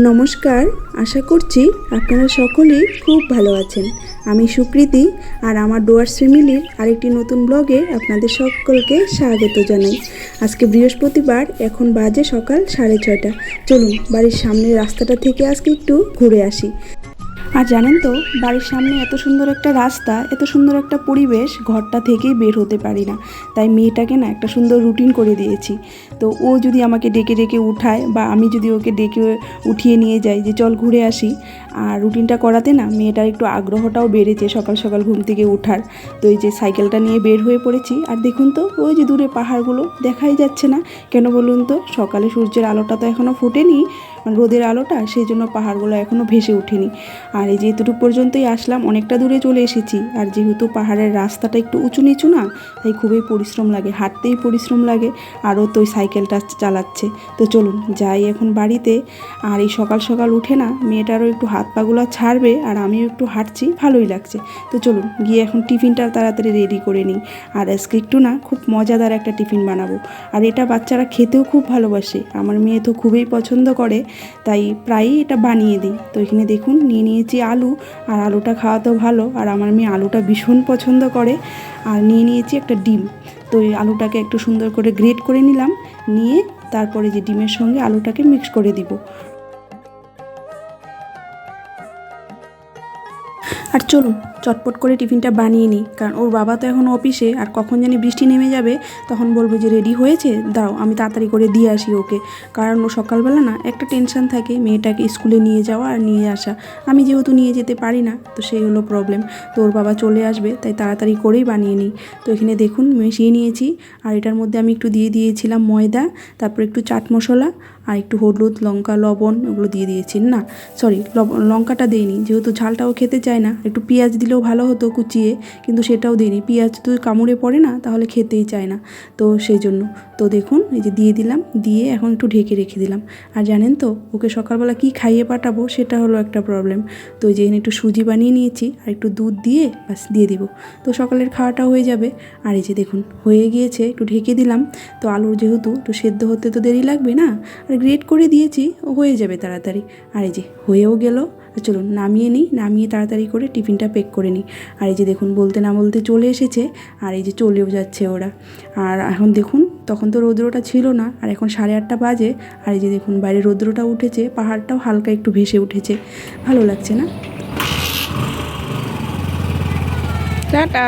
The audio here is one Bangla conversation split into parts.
নমস্কার, আশা করছি আপনারা সকলেই খুব ভালো আছেন। আমি সুকৃতি আর আমার ডোয়ার্স ফ্যামিলির আরেকটি নতুন ব্লগে আপনাদের সকলকে স্বাগত জানাই। আজকে বৃহস্পতিবার, এখন বাজে সকাল সাড়ে ছয়টা। চলুন, বাড়ির সামনের রাস্তাটা থেকে আজকে একটু ঘুরে আসি। আর জানেন তো, বাড়ির সামনে এত সুন্দর একটা রাস্তা, এত সুন্দর একটা পরিবেশ, ঘরটা থেকেই বের হতে পারি না। তাই মেয়েটাকে না একটা সুন্দর রুটিন করে দিয়েছি। তো ও যদি আমাকে ডেকে ডেকে উঠায় বা আমি যদি ওকে ডেকে উঠিয়ে নিয়ে যাই যে চল ঘুরে আসি, আর রুটিনটা করাতে না মেয়েটার একটু আগ্রহটাও বেড়েছে সকাল সকাল ঘুম থেকে ওঠার তো এই যে সাইকেলটা নিয়ে বের হয়ে পড়েছি, আর দেখুন তো, ওই যে দূরে পাহাড়গুলো দেখাই যাচ্ছে না। কেন বলুন তো, সকালে সূর্যের আলোটা তো এখনও ফোটেনি মানে রোদের আলোটা, সেই জন্য পাহাড়গুলো এখনও ভেসে ওঠেনি। আর এই যে এতটুকু পর্যন্তই আসলাম, অনেকটা দূরে চলে এসেছি। আর যেহেতু পাহাড়ের রাস্তাটা একটু উঁচু নিচু না, তাই খুবই পরিশ্রম লাগে, হাঁটতেই পরিশ্রম লাগে, আরও তো ওই সাইকেলটা চালাচ্ছে। তো চলুন, যাই এখন বাড়িতে। আর এই সকাল সকাল উঠে না, মেয়েটারও একটু হাত পাগুলো ছাড়বে, আর আমিও একটু হাঁটছি, ভালোই লাগছে। তো চলুন, গিয়ে এখন টিফিনটা তাড়াতাড়ি রেডি করে নিই। আর আজকে একটু না, খুব মজাদার একটা টিফিন বানাবো। আর এটা বাচ্চারা খেতেও খুব ভালোবাসে। আমার মেয়ে তো খুবই পছন্দ করে। তাই প্রায়ই এটা বানিয়ে দিই। তো এখানে দেখুন, নিয়ে নিয়েছি আলু, আর আলুটা খাওয়া তো ভালো। আর আমার মেয়ে আলুটা ভীষণ পছন্দ করে। আর নিয়ে নিয়েছি একটা ডিম। তো এই আলুটাকে একটু সুন্দর করে গ্রেট করে নিলাম। নিয়ে তারপরে যে ডিমের সঙ্গে আলুটাকে মিক্স করে দিব। আর চলুন, চটপট করে টিফিনটা বানিয়ে নিই, কারণ ওর বাবা তো এখন অফিসে, আর কখন জানি বৃষ্টি নেমে যাবে, তখন বলব যে রেডি হয়েছে, দাও, আমি তাড়াতাড়ি করে দিয়ে আসি ওকে। কারণ ও সকালবেলা না একটা টেনশন থাকে, মেয়েটাকে স্কুলে নিয়ে যাওয়া আর নিয়ে আসা। আমি যেহেতু নিয়ে যেতে পারি না, তো সেই হলো প্রবলেম তো ওর বাবা চলে আসবে, তাই তাড়াতাড়ি করেই বানিয়ে নিই। তো এখানে দেখুন, মিশিয়ে নিয়েছি, আর এটার মধ্যে আমি একটু দিয়ে দিয়েছিলাম ময়দা, তারপর একটু চাট মশলা আর একটু হলুদ, লঙ্কা, লবণ ওগুলো দিয়ে দিয়েছি না? সরি লঙ্কাটা দিইনি। যেহেতু ঝালটাও খেতে চায় না, একটু পেঁয়াজ দিলেও ভালো হতো কুচিয়ে, কিন্তু সেটাও দিইনি। পেঁয়াজ তো কামড়ে পড়ে না, তাহলে খেতেই চায় না। তো সেই জন্য, তো দেখুন, এই যে দিয়ে দিলাম, দিয়ে এখন একটু ঢেকে রেখে দিলাম। আর জানেন তো, ওকে সকালবেলা কি খাইয়ে পাঠাবো, সেটা হলো একটা প্রবলেম তো যে এখানে একটু সুজি বানিয়ে নিয়েছি, আর একটু দুধ দিয়ে বাস দিয়ে দিব। তো সকালের খাওয়াটা হয়ে যাবে। আর এই যে দেখুন, হয়ে গিয়েছে, একটু ঢেকে দিলাম। তো আলুর যেহেতু, একটু সেদ্ধ হতে তো দেরি লাগবে না? গ্রেট করে দিয়েছি হয়ে যাবে তাড়াতাড়ি। আর এই যে হয়েও গেল আর চলুন নামিয়ে নিই নামিয়ে তাড়াতাড়ি করে টিফিনটা পেক করে নিই। আর এই যে দেখুন বলতে না বলতে চলে এসেছে আর এই যে চলেও যাচ্ছে ওরা। আর এখন দেখুন তখন তো রৌদ্রটা ছিল না আর এখন সাড়ে আটটা বাজে আর এই যে দেখুন বাইরে রৌদ্রটা উঠেছে পাহাড়টাও হালকা একটু ভেসে উঠেছে। ভালো লাগছে না? টাটা।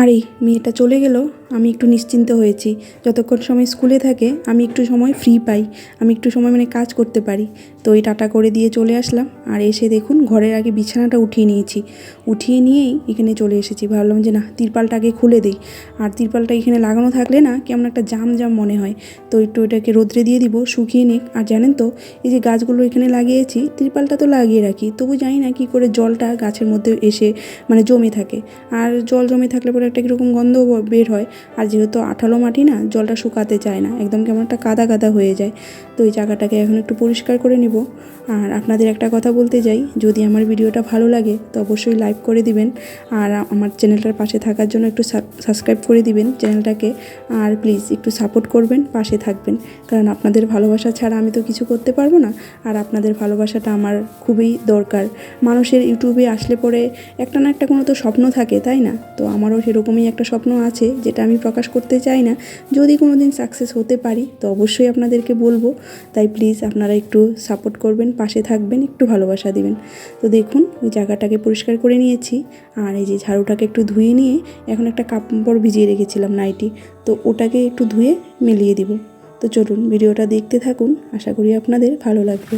আর এই মেয়েটা চলে গেল আমি একটু নিশ্চিন্ত হয়েছি। যতক্ষণ সময় স্কুলে থাকে, আমি একটু সময় ফ্রি পাই। আমি একটু সময় মানে কাজ করতে পারি। তো এই টাটা করে দিয়ে চলে আসলাম। আর এসে দেখুন, ঘরের আগে বিছানাটা উঠিয়ে নিয়েছি। উঠিয়ে নিয়েই এখানে চলে এসেছি। ভাবলাম যে না, তিরপালটা আগে খুলে দিই। আর তিরপালটা এখানে লাগানো থাকলে না, কেমন একটা জাম জাম মনে হয়। তো একটু এটাকে রোদ্রে দিয়ে দিব, শুকিয়ে নিক। আর জানেন তো, এই যে গাছগুলো এখানে লাগিয়েছি, তিরপালটা তো লাগিয়ে রাখি। তবু জানি না কী করে জলটা গাছের মধ্যে এসে মানে জমে থাকে। আর জল জমে থাকলে পরে একটা কীরকম গন্ধ বের হয়। আর যেহেতু আঠালো মাটি না, জলটা শুকাতে চায় না, একদম কেমন একটা কাদা কাদা হয়ে যায়। তো এই জায়গাটাকে এখন একটু পরিষ্কার করে নিব। আর আপনাদের একটা কথা বলতে যাই যদি আমার ভিডিওটা ভালো লাগে, তো অবশ্যই লাইক করে দিবেন। আর আমার চ্যানেলটার পাশে থাকার জন্য একটু সাবস্ক্রাইব করে দিবেন চ্যানেলটাকে। আর প্লিজ একটু সাপোর্ট করবেন, পাশে থাকবেন। কারণ আপনাদের ভালোবাসা ছাড়া আমি তো কিছু করতে পারব না। আর আপনাদের ভালোবাসাটা আমার খুবই দরকার। মানুষের ইউটিউবে আসলে পরে একটা না একটা কোনো তো স্বপ্ন থাকে, তাই না? তো আমারও সেরকমই একটা স্বপ্ন আছে, যেটা আমি প্রকাশ করতে চাই না। যদি কোনো দিন সাকসেস হতে পারি, তো অবশ্যই আপনাদেরকে বলব। তাই প্লিজ আপনারা একটু সাপোর্ট করবেন, পাশে থাকবেন, একটু ভালোবাসা দিবেন। তো দেখুন, ওই জায়গাটাকে পরিষ্কার করে নিয়েছি। আর এই যে ঝাড়ুটাকে একটু ধুয়ে নিয়ে এখন একটা কাপড় ভিজিয়ে রেখেছিলাম নাইটি। তো ওটাকে একটু ধুয়ে মিলিয়ে দিব। তো চলুন, ভিডিওটা দেখতে থাকুন। আশা করি আপনাদের ভালো লাগবে।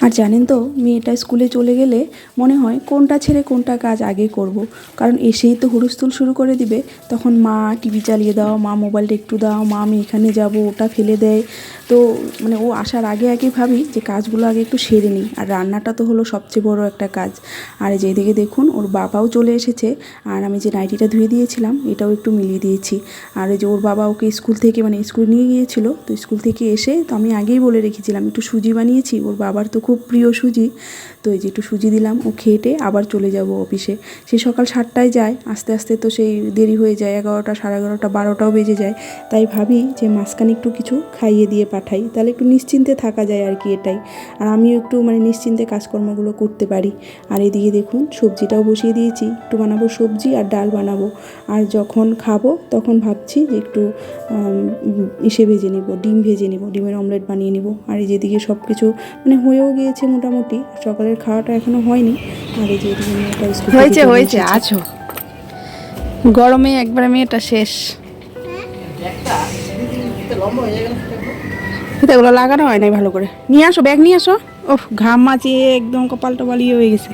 আর জানেন তো, মেয়েটা স্কুলে চলে গেলে মনে হয় কোনটা ছেড়ে কোনটা কাজ আগে করব। কারণ এসেই তো হুড়স্থুল শুরু করে দিবে। তখন মা টিভি চালিয়ে দাও, মা মোবাইলটা একটু দাও, মা আমি এখানে যাব, ওটা ফেলে দেয়। তো মানে ও আসার আগে আগে ভাবি যে কাজগুলো আগে একটু সেরে নিই। আর রান্নাটা তো হলো সবচেয়ে বড় একটা কাজ। আর যেদিকে দেখুন, ওর বাবাও চলে এসেছে। আর আমি যে নাইটিটা ধুয়ে দিয়েছিলাম, এটাও একটু মিলিয়ে দিয়েছি। আর যে ওর বাবা ওকে স্কুল থেকে মানে স্কুল নিয়ে গিয়েছিল। তো স্কুল থেকে এসে তো আমি আগেই বলে রেখেছিলাম, একটু সুজি বানিয়েছি, ওর বাবার তো খুব প্রিয় সুজি। তো এই যে একটু সুজি দিলাম, ও খেয়েটে আবার চলে যাব অফিসে। সে সকাল সাতটায় যায়, আস্তে আস্তে তো সেই দেরি হয়ে যায়, এগারোটা সাড়ে এগারোটা বারোটাও বেজে যায়। তাই ভাবি যে মাঝখানে একটু কিছু খাইয়ে দিয়ে পাঠাই, তাহলে একটু নিশ্চিন্তে থাকা যায় আর কি এটাই। আর আমিও একটু মানে নিশ্চিন্তে কাজকর্মগুলো করতে পারি। আর এদিকে দেখুন, সবজিটাও বসিয়ে দিয়েছি, একটু বানাবো সবজি আর ডাল বানাবো। আর যখন খাব, তখন ভাবছি যে একটু ইসে ভেজে নিব, ডিম ভেজে নিব, ডিমের অমলেট বানিয়ে নিব। আর এই যেদিকে সব কিছু মানে হয়েও গিয়েছে মোটামুটি। সকালের খাওয়াটা এখনও হয়নি। আর এই যে হয়েছে হয়েছে আছো গরমে একবার মেয়েটা শেষ। এটা এগুলো লাগানো হয় নাই ভালো করে? নিয়ে আসো ব্যাগ নিয়ে আসো। ও ঘাম মাচিয়ে একদম কপাল টপাল ইয়ে হয়ে গেছে।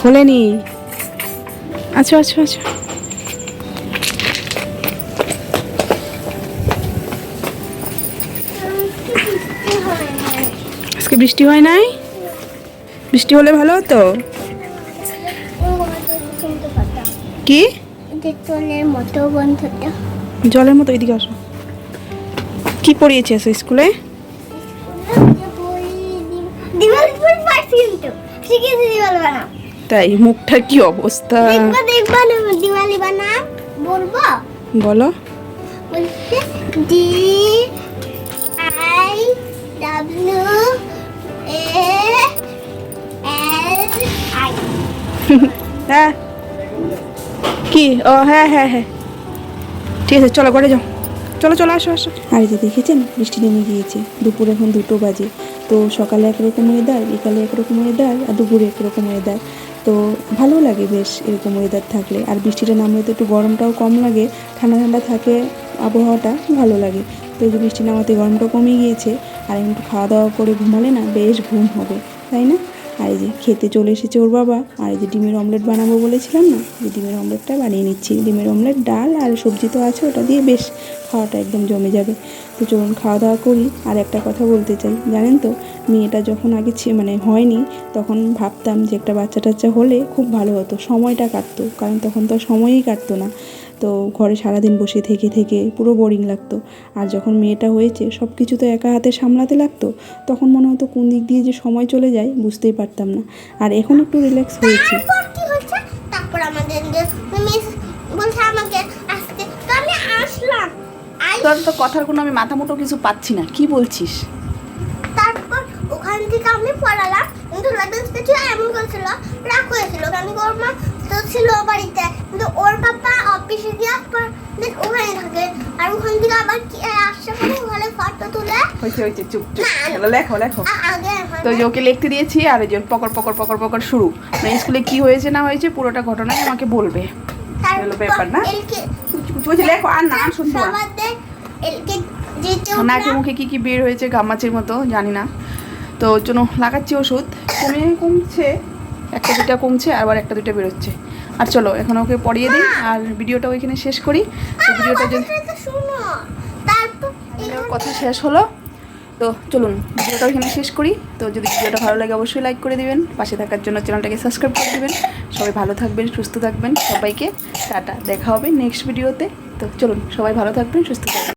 খোলেনি। আচ্ছা আচ্ছা আচ্ছা আজকে বৃষ্টি হয় নাই? বৃষ্টি হলে ভালো হতো? কি? তেতলের মতো জলের মতো এদিকে আসো। কি স্কুলে শিখেছি দিওয়ালি বানাম তাই মুখটার কি অবস্থা? বলব বলো। বলছে ডি আই ডাব্লিউ হ্যাঁ। কি? ও হ্যাঁ হ্যাঁ হ্যাঁ। ঠিক আছে চলো ঘরে যাও। চলো চলো আসো আসো। আর যে দেখেছেন? বৃষ্টি নেমে গিয়েছে। দুপুর এখন দুটো বাজে। তো সকালে একরকম ওয়েদার বিকালে একরকম ওয়েদার আর দুপুরে একরকম ওয়েদার তো ভালো লাগে বেশ এরকম ওয়েদার থাকলে। আর বৃষ্টিটা নামলে তো একটু গরমটাও কম লাগে। ঠান্ডা ঠান্ডা থাকে আবহাওয়াটা ভালো লাগে। তো এই বৃষ্টি নামাতে গরমটা কমে গিয়েছে। আর একটু খাওয়া দাওয়া করে ঘুমালে না বেশ ঘুম হবে, তাই না? আর এই যে খেতে চলে এসেছে ওর বাবা। আর এই যে ডিমের অমলেট বানাবো বলেছিলাম না? যে ডিমের অমলেটটা বানিয়ে নিচ্ছি। ডিমের অমলেট, ডাল, আর সবজি তো আছে, ওটা দিয়ে বেশ খাওয়াটা একদম জমে যাবে। তো চলুন খাওয়া দাওয়া করি। আর একটা কথা বলতে চাই, জানেন তো? মেয়েটা যখন আগে মানে হয়নি, তখন ভাবতাম যে একটা বাচ্চা টাচ্চা হলে খুব ভালো হতো। সময়টা কাটতো, কারণ তখন তো সময়ই কাটতো না। তো ঘরে সারাদিন বসে থেকে থেকে পুরো বোরিং লাগতো। আর যখন মেয়েটা হয়েছে সব কিছু তো একা হাতে সামলাতে লাগতো তখন মনে হতো কোন দিক দিয়ে যে সময় চলে যায় বুঝতেই পারতাম না। আর এখন একটু রিল্যাক্স হয়েছি। তারপর আমাদের বলছে আমাকে তো আমি আসলাম। আই তোর তো কথার কোনো আমি মাথা মুটো কিছু পাচ্ছি না কি বলছিস? তারপর ওখান থেকে আমি পড়ালাম। কিন্তু লাইসেন্স কিছু এমন করেছিল রাগ হয়েছিল আমি ওর মা তো ছিল বাড়িতে। কিন্তু ওর পাপা অফিসে গিয়ে পর দেখ ওখানে থাকে আর ওখান থেকে আবার আসছে ওখানে ফটো তুলে। হয়েছে হয়েছে চুপ চুপ। লেখো লেখো। তো যে ওকে লিখতে দিয়েছি আর ওই যে পকর পকর পকর পকর শুরু। মানে স্কুলে কি হয়েছে না হয়েছে পুরোটা ঘটনাই আমাকে বলবে। হলো ব্যাপার না? বলছি লেখো আর না শুনব নাকে মুখে কি কি বের হয়েছে গামাচির মতো জানি না। তো জন্য লাগাচ্ছি ওষুধ। কমে কমছে একটা দুটা কমছে আবার একটা দুটা বেরোচ্ছে। আর চলো এখন ওকে পড়িয়ে দিই আর ভিডিওটা ওইখানে শেষ করি। তো ভিডিওটা যদি কথা শেষ হলো। তো চলুন ভিডিওটা ওইখানে শেষ করি। তো যদি ভিডিওটা ভালো লাগে অবশ্যই লাইক করে দিবেন। পাশে থাকার জন্য চ্যানেলটাকে সাবস্ক্রাইব করে দেবেন। সবাই ভালো থাকবেন সুস্থ থাকবেন। সবাইকে টাটা। দেখা হবে নেক্সট ভিডিওতে তো চলুন সবাই ভালো থাকবেন সুস্থ থাকবেন।